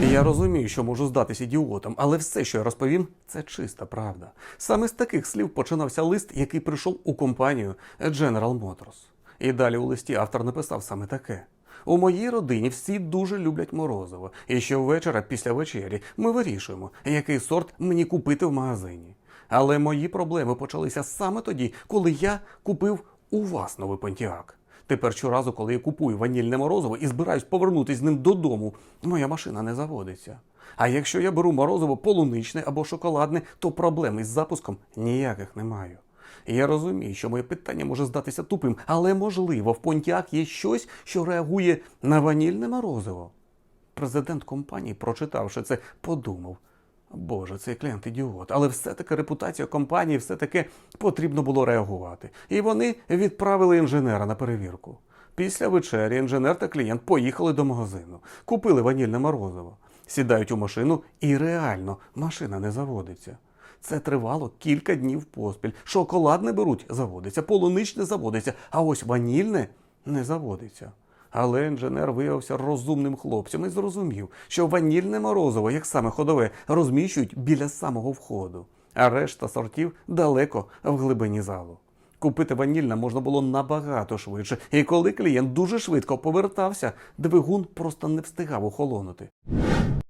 Я розумію, що можу здатись ідіотом, але все, що я розповім, це чиста правда. Саме з таких слів починався лист, який прийшов у компанію General Motors. І далі у листі автор написав саме таке. У моїй родині всі дуже люблять морозиво, і щовечора після вечері ми вирішуємо, який сорт мені купити в магазині. Але мої проблеми почалися саме тоді, коли я купив у вас новий Понтіак. Тепер щоразу, коли я купую ванільне морозиво і збираюсь повернутися з ним додому, моя машина не заводиться. А якщо я беру морозиво полуничне або шоколадне, то проблем із запуском ніяких не маю. Я розумію, що моє питання може здатися тупим, але можливо в Понтіак є щось, що реагує на ванільне морозиво. Президент компанії, прочитавши це, подумав. Боже, цей клієнт ідіот, але все-таки репутація компанії, все-таки потрібно було реагувати. І вони відправили інженера на перевірку. Після вечері інженер та клієнт поїхали до магазину, купили ванільне морозиво, сідають у машину, і реально машина не заводиться. Це тривало кілька днів поспіль. Шоколадне беруть, заводиться, полуничне заводиться, а ось ванільне не заводиться. Але інженер виявився розумним хлопцем і зрозумів, що ванільне морозиво, як саме ходове, розміщують біля самого входу, а решта сортів далеко в глибині залу. Купити ванільне можна було набагато швидше, і коли клієнт дуже швидко повертався, двигун просто не встигав охолонути.